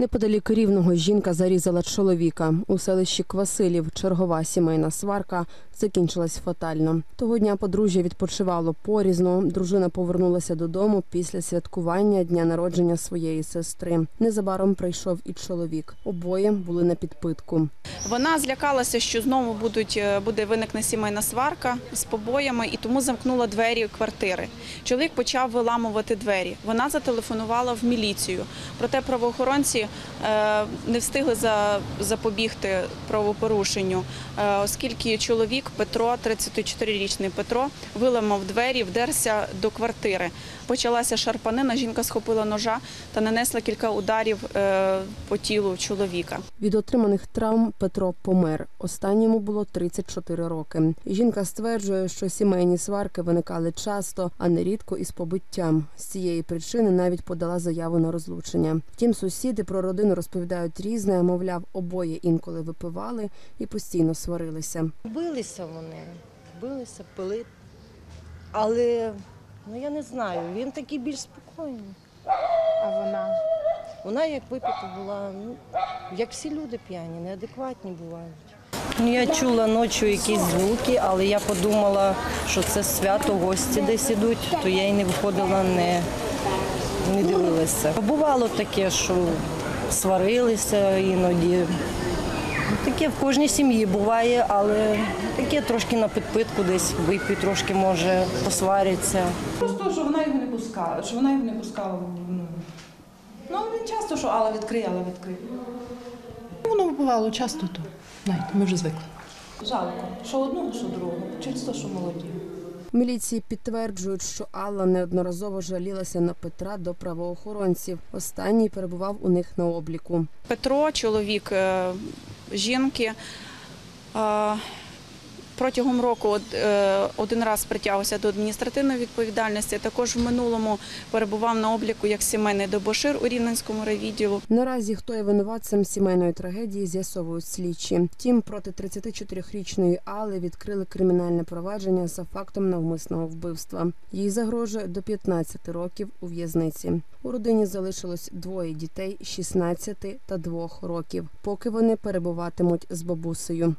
Неподалік рівного жінка зарізала чоловіка. У селищі Квасилів чергова сімейна сварка закінчилась фатально. Того дня подружжя відпочивало порізно. Дружина повернулася додому після святкування дня народження своєї сестри. Незабаром прийшов і чоловік. Обоє були на підпитку. Вона злякалася, що знову будуть, е, буде виникне сімейна сварка з побоями, і тому замкнула двері квартири. Чоловік почав виламувати двері. Вона зателефонувала в міліцію. Проте правоохоронці не встигли за- запобігти правопорушенню, е, оскільки чоловік Петро, 34-річний Петро, виламав двері, вдерся до квартири. Почалася шарпанина. Жінка схопила ножа та нанесла кілька ударів е, по тілу чоловіка. Від отриманих травм Петро помер. Останньому було 34 роки. Жінка стверджує, що сімейні сварки виникали часто, а нерідко із побиттям. З цієї причини навіть подала заяву на розлучення. Втім, сусіди про родину розповідають різне. Мовляв, обоє інколи випивали і постійно сварилися. Билися вони, билися, пили. Але ну я не знаю, він такий більш спокійний. А вона Вона як випита була, ну, як всі люди п'яні, неадекватні бувають. Ну, я чула ночі якісь звуки, але я подумала, що це свято, гості десь ідуть, то я й не виходила, не, не дивилася. Бувало таке, що сварилися іноді. Таке в кожній сім'ї буває, але таке трошки на підпитку десь вип'ють, трошки може посваряться. Просто, що вона його не пускала, що вона його не пускала. Ну, ну він часто, що Алла відкриє, Алла відкриє. Воно бувало часто то. Знаєте, ми вже звикли. Жалко, що одного, що другого, через те, що молоді. Міліції підтверджують, що Алла неодноразово жалілася на Петра до правоохоронців. Останній перебував у них на обліку. Петро, чоловік е, жінки, е, протягом року е, один раз притягувався до адміністративної відповідальності. Також в минулому перебував на обліку як сімейний дебошир у Рівненському райвідділу. Наразі хто є винуватцем сімейної трагедії, з'ясовують слідчі. Втім, проти 34-річної Алли відкрили кримінальне провадження за фактом навмисного вбивства. Їй загрожує до 15 років у в'язниці. У родині залишилось двоє дітей 16 та 2 років, поки вони перебуватимуть з бабусею.